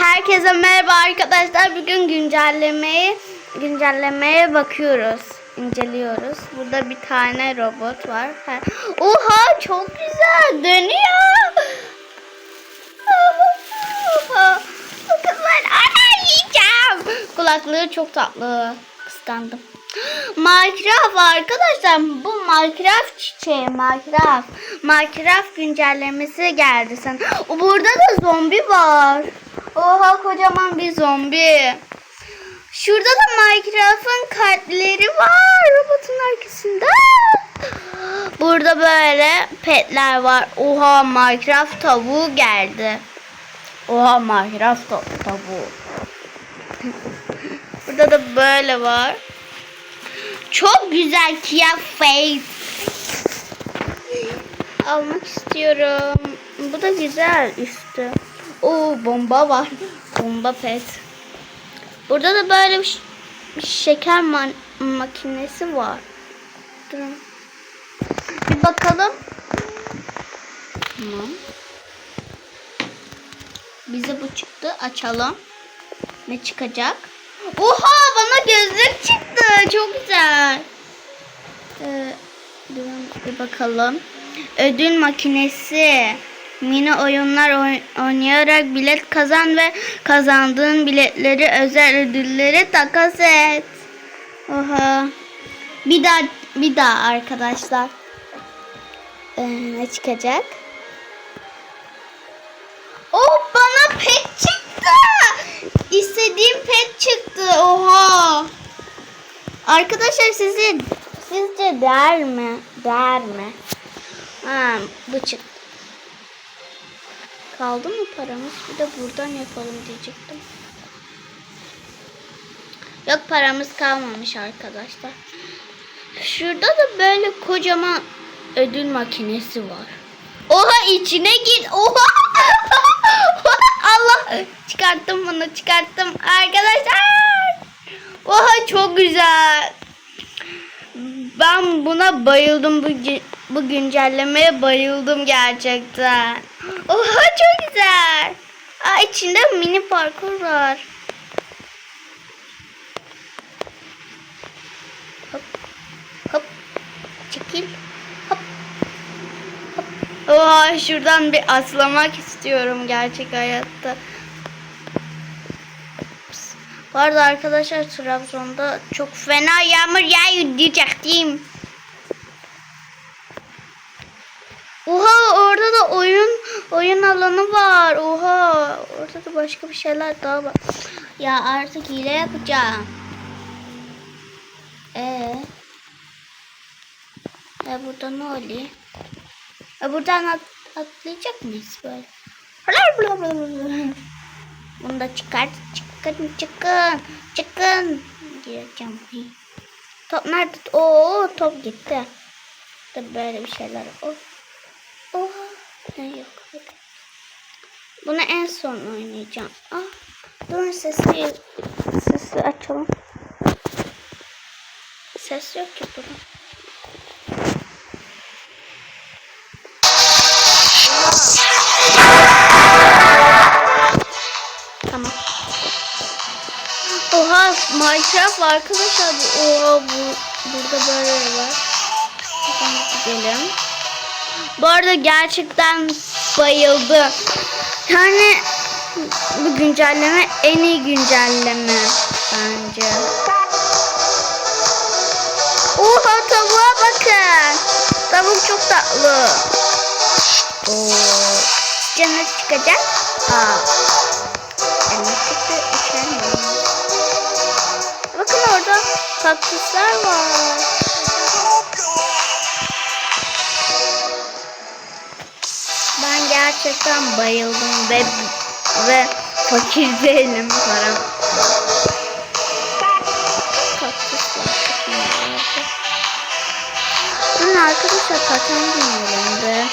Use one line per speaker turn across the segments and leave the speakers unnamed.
Herkese merhaba arkadaşlar. Bugün güncellemeyi güncellemeye bakıyoruz. inceliyoruz. Burada bir tane robot var. Ha- Oha çok güzel dönüyor. Kızlar ana yiyeceğim. Kulaklığı çok tatlı. Kıskandım. Minecraft arkadaşlar bu Minecraft çiçeği Minecraft. Minecraft güncellemesi geldi sen. Burada da zombi var. Oha kocaman bir zombi. Şurada da Minecraft'ın kalpleri var robotun arkasında. Burada böyle petler var. Oha Minecraft tavuğu geldi. Oha Minecraft ta- tavuğu. Burada da böyle var. Çok güzel kıyafet. Almak istiyorum. Bu da güzel üstü. Oo bomba var. Bomba pet. Burada da böyle bir, bir şeker ma- makinesi var. Durun. Bir bakalım. Tamam. Bize bu çıktı. Açalım. Ne çıkacak? Oha bana gözlük çıktı. Çok güzel. Ee, bir bakalım. Ödül makinesi. Mini oyunlar oy- oynayarak bilet kazan ve kazandığın biletleri özel ödülleri takas et. Oha. Bir daha bir daha arkadaşlar. Ee, ne çıkacak? Çıktı. İstediğim pet çıktı. Oha. Arkadaşlar sizce sizce değer mi? Değer mi? Ha, bu çıktı. Kaldı mı paramız? Bir de buradan yapalım diyecektim. Yok paramız kalmamış arkadaşlar. Şurada da böyle kocaman ödül makinesi var. Oha içine git. Oha. Allah çıkarttım bunu çıkarttım arkadaşlar. Oha çok güzel. Ben buna bayıldım bu bu güncellemeye bayıldım gerçekten. Oha çok güzel. Aa içinde mini parkur var. Hop. Hop. Çekil. Oha şuradan bir atlamak istiyorum gerçek hayatta. Ups. Bu arada arkadaşlar Trabzon'da çok fena yağmur yağıyor diyecektim. Oha orada da oyun oyun alanı var. Oha orada da başka bir şeyler daha var. Ya artık hile yapacağım. Ee. E burada ne oluyor? E buradan at, atlayacak mıyız böyle? Bunu da çıkart. Çıkın çıkın. Çıkın. Gireceğim. Top nerede? Oo top gitti. Da böyle bir şeyler. Oh. Oha. Ne yok. Bunu en son oynayacağım. Ah. Durun sesi sesi açalım. Ses yok ki burada. Minecraft arkadaşlar. Bu- Oha bu burada böyle var. Gidelim. Bu arada gerçekten bayıldım. Yani bu güncelleme en iyi güncelleme bence. Oha tavuğa bakın. Tavuk çok tatlı. Oo. Canı çıkacak. Aa. Elma çıktı. içermiyor. Bakın orada kaktüsler var. Ben gerçekten bayıldım ve ve fakir değilim param. Bunun arkadaşlar paten dinleyelim be.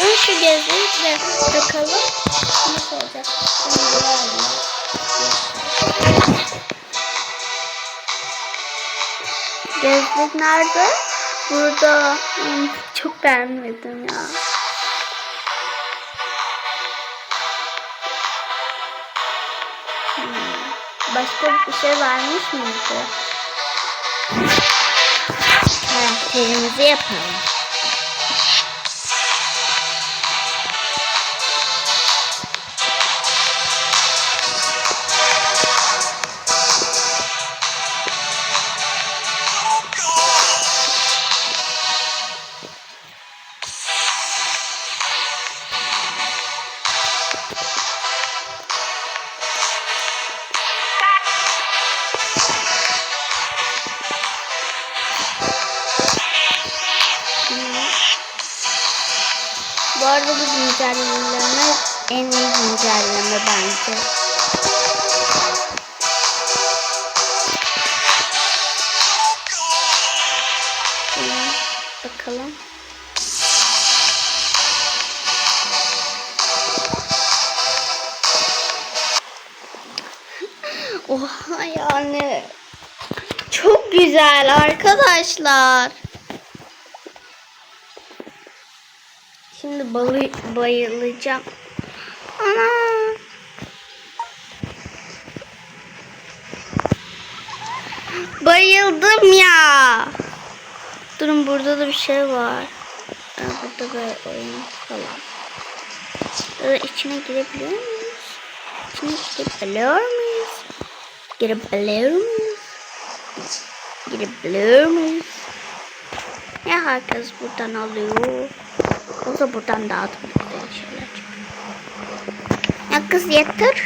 Ben şu gezlikle bakalım. Nasıl olacak? Şimdi Gözlük nerede? Burada. Çok beğenmedim ya. Hmm. Başka bir şey varmış mıydı? Ha, yapalım. Güzel arkadaşlar. Şimdi balı bayılacağım. Ana. Bayıldım ya. Durun burada da bir şey var. Aa, burada böyle oyun falan. Ee, içine girebiliyor muyuz? İçine girebiliyor muyuz? Girebiliyor muyuz? Girebiliyor muyuz? Ya herkes buradan alıyor. O da buradan daha da güzel şeyler. Ya kız yeter.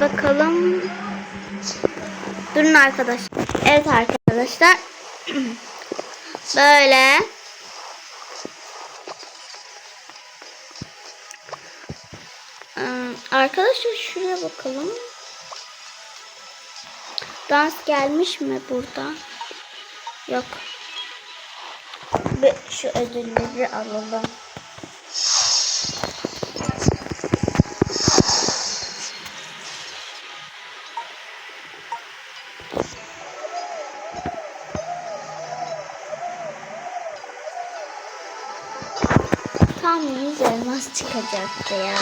Bakalım. Durun arkadaşlar. Evet arkadaşlar. Böyle. Ee, Arkadaşlar şuraya bakalım. Dans gelmiş mi burada? Yok. Ve şu ödülleri alalım. Tam 100 elmas çıkacaktı ya.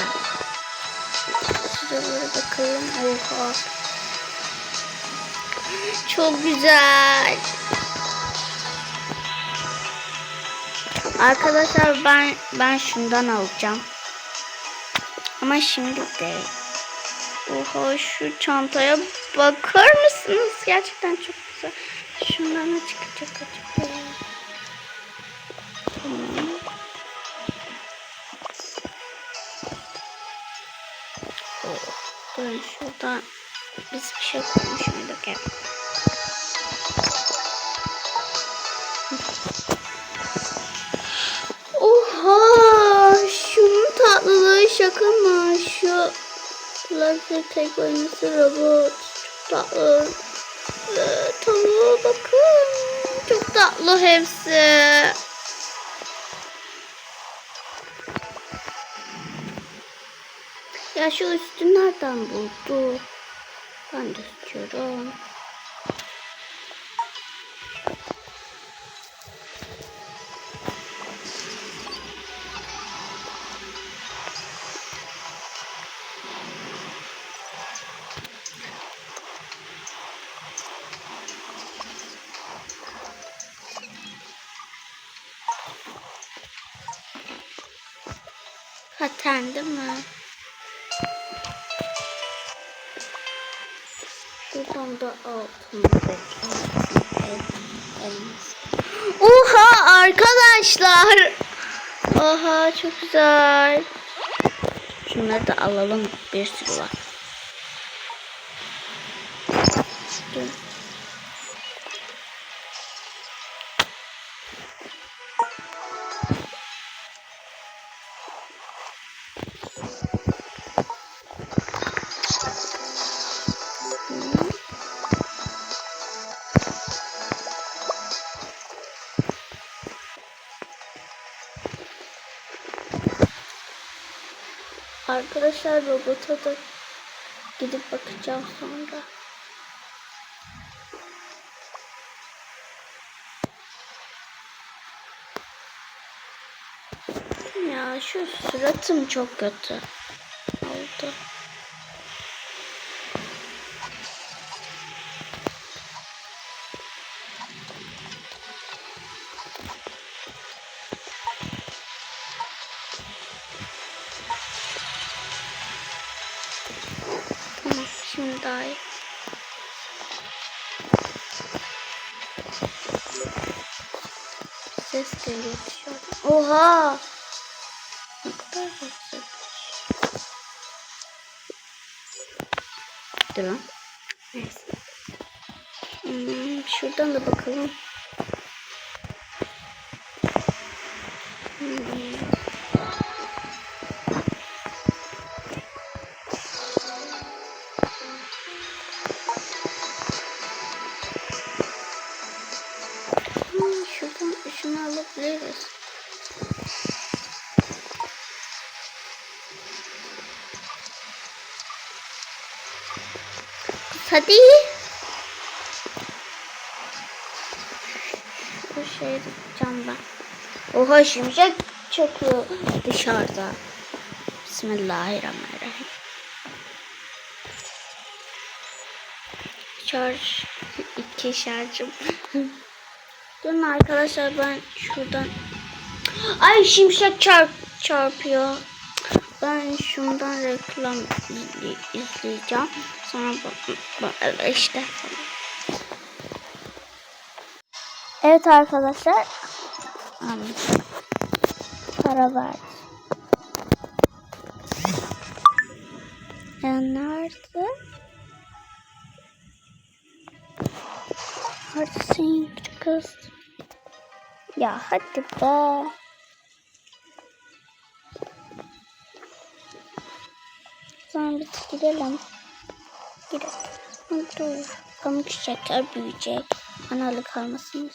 Şuralara bakalım. Oha. Çok güzel. Arkadaşlar ben ben şundan alacağım. Ama şimdi de. Oha şu çantaya bakar mısınız? Gerçekten çok güzel. Şundan ne çıkacak acaba? Tamam. Oh, Durun şurada biz bir şey koymuş tatlılığı şaka mı? Şu lazer tek oyuncusu robot. Çok tatlı. Ee, tavuğa bakın. Çok tatlı hepsi. Ya şu üstü nereden buldu? Ben de istiyorum. Değil mi? Şuradan da Oha arkadaşlar. Oha çok güzel. Şunları da alalım. Bir sürü var. Dur. Arkadaşlar robota da gidip bakacağım sonra. Ya şu suratım çok kötü oldu. Dışarıdan. Oha! Ne kadar güzel. Durun. Hadi. Bu şey camdan. Oha şimşek çakıyor dışarıda. Bismillahirrahmanirrahim. Şarj iki şarjım. Durun arkadaşlar ben şuradan Ay şimşek çarp çarpıyor. Ben şundan reklam izleyeceğim. Sonra işte. Evet arkadaşlar. Para ver. Ya nerede? Neredesin küçük kız? Ya hadi be. Sonra biz gidelim. Gidelim. Dur. Pamuk şeker büyüyecek. Analı kalmasın.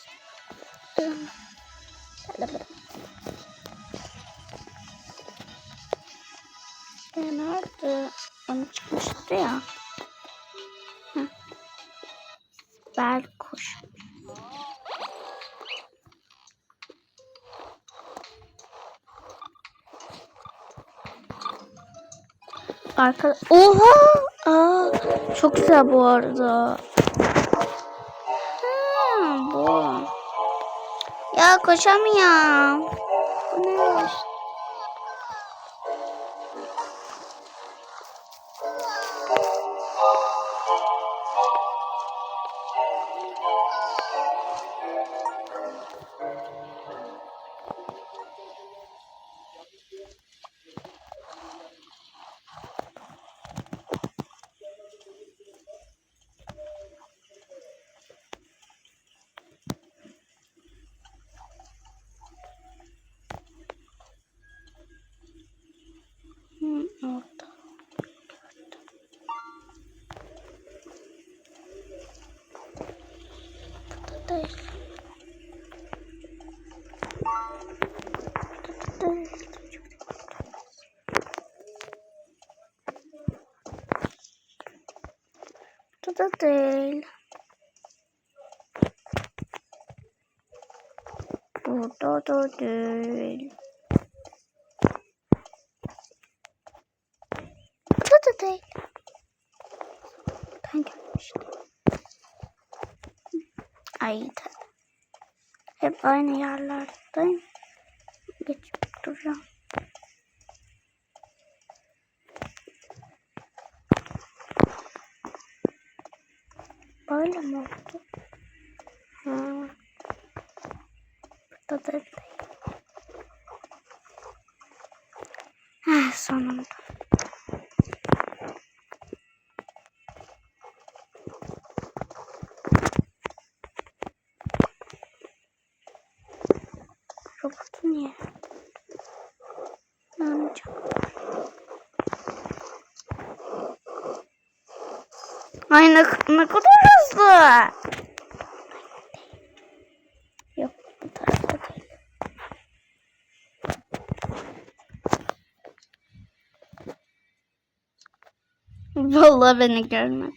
Ya nerede? Onu çıkmıştı ya. Hı. Bel kuş. Arka... Oha! Aa, çok güzel bu arada. Ha, bu. Ya koşamıyorum. Bu ne? Burada değil. Burada da değil. Burada da değil. Ben gelmiştim. Ay. Hep aynı yerlerdeyim. Geçip duracağım. Oldu? Ha. Burada da. Ha, sonunda. Robotu niye? Ne yapacağım? Ay ne, ne kadar hızlı. Yok bu tarafta değil. Vallahi beni görmedi.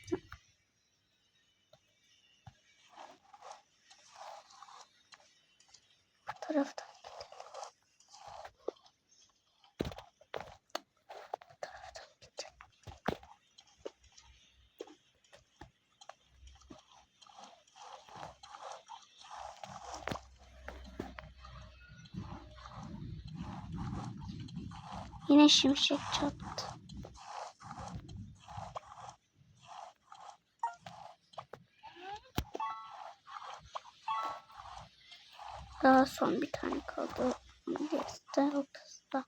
Bu tarafta. şimşek çattı. Daha son bir tane kaldı. Geçti 30'da.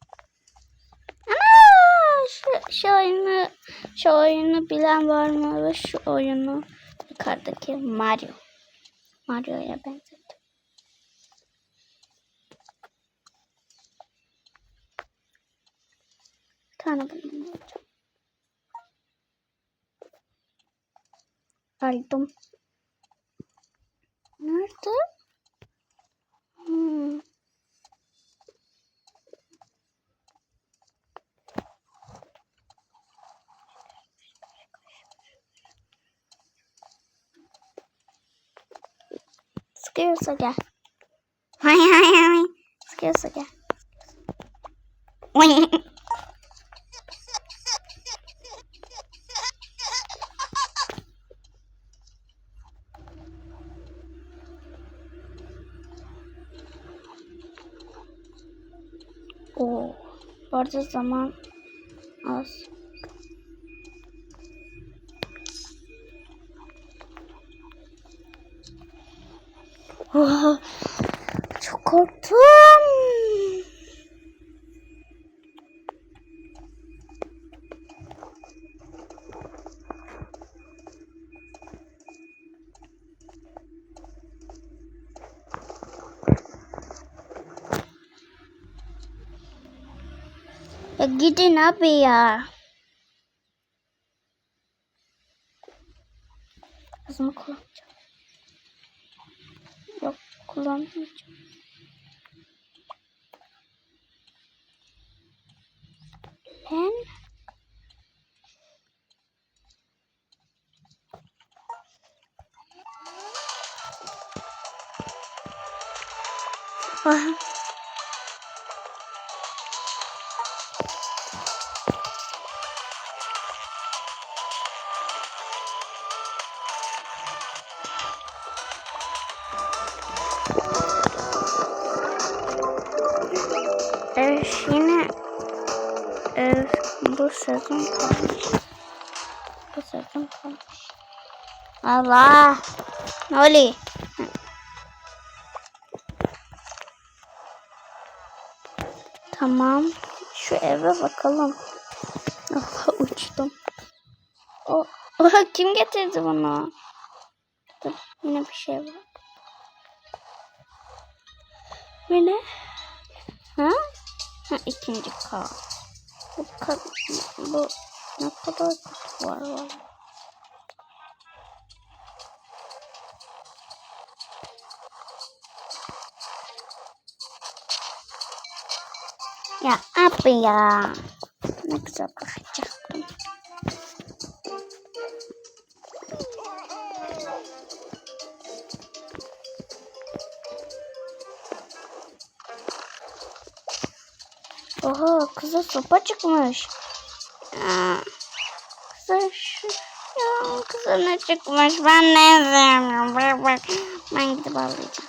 Ama şu, şu oyunu şu oyunu bilen var mı? Ve şu oyunu yukarıdaki Mario. Mario'ya benzer. Tane bundan alacağım. Aldım. Nerede? Hmm. Sıkıyorsa gel. Hay hay hay. Sıkıyorsa gel. Oy. Oo. Bu arada zaman az. Oha, çok korktum. Gidin abi ya. Kızımı kullanacağım. Yok kullanmayacağım. Ben Ah. Sezon kalmış. Bu sezon kalmış. Allah. Ne. Tamam. Şu eve bakalım. Allah uçtum. O, o kim getirdi bunu? Dur, yine bir şey var. Ne? Ha? Ha ikinci kağıt. Bu, bu ne kadar kutu var var. Ya apa ya? Ne güzel bırakacaktım. Oha kıza sopa çıkmış. Ya, kıza şu... Ya kıza ne çıkmış ben ne sevmiyorum. Bırak bırak. Ben gidip alacağım.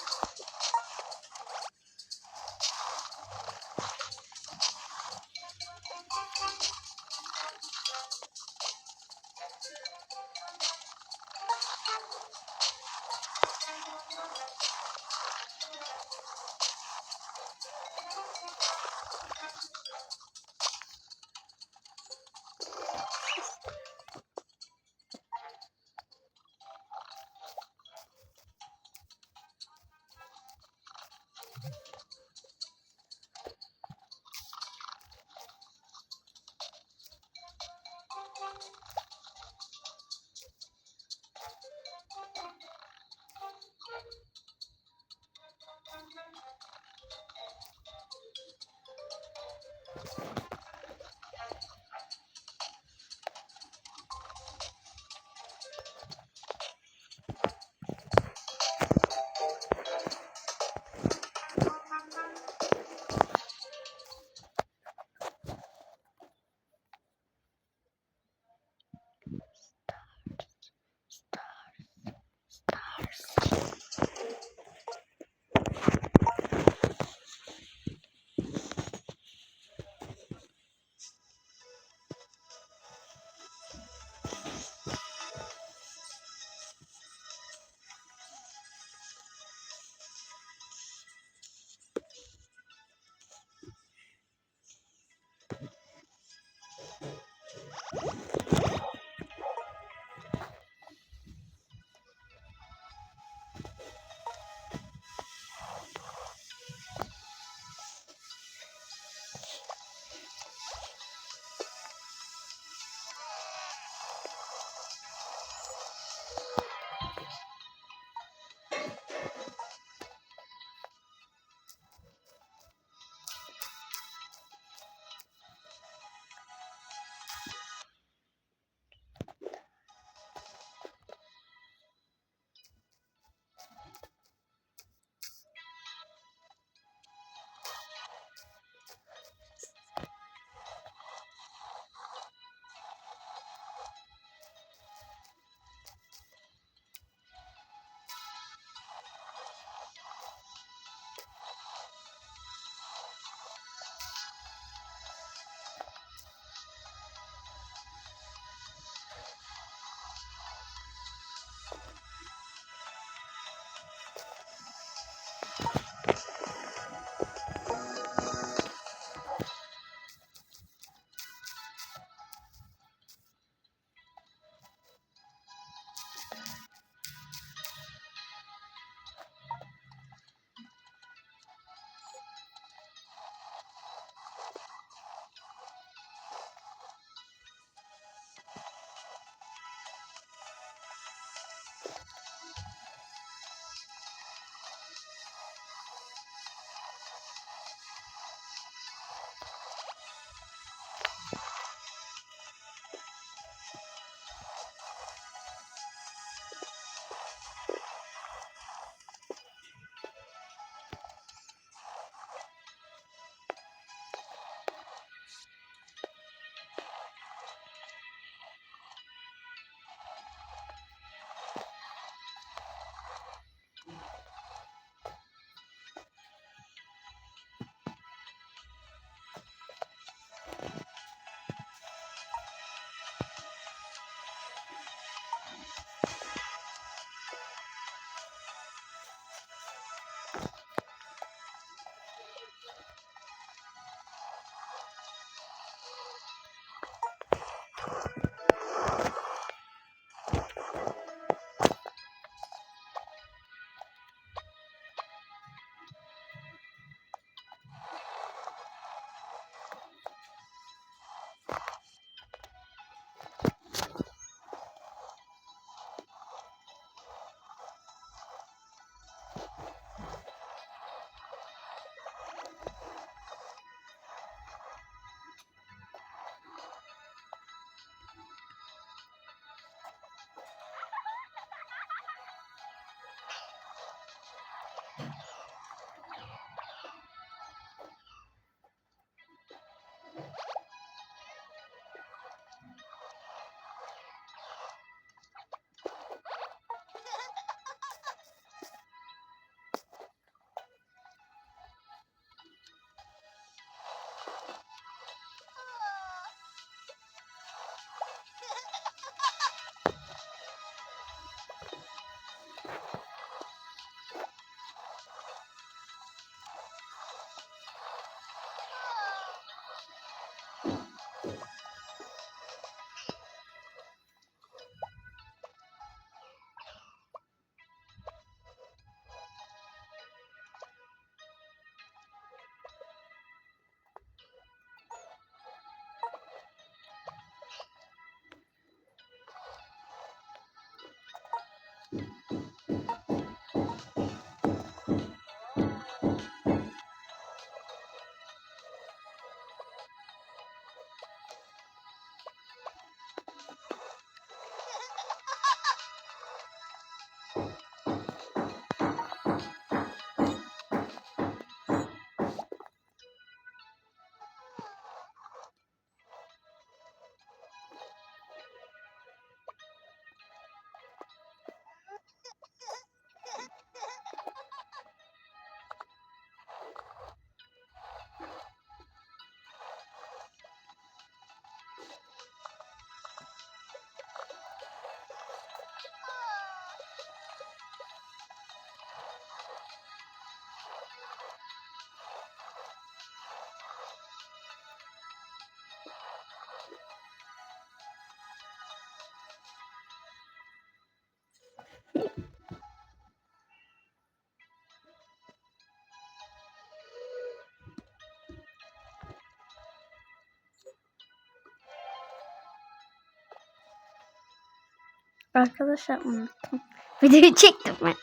Arkadaşlar unuttum. Videoyu çektim ben.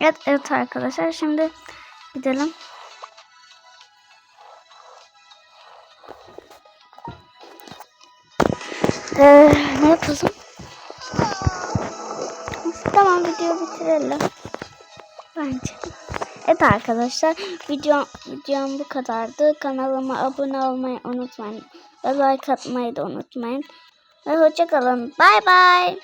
Evet, evet arkadaşlar şimdi gidelim. Ee, ne yapalım? Videoyu bitirelim. Bence. Evet arkadaşlar video, videom bu kadardı. Kanalıma abone olmayı unutmayın. Ve like atmayı da unutmayın. Ve hoşçakalın. Bay bay.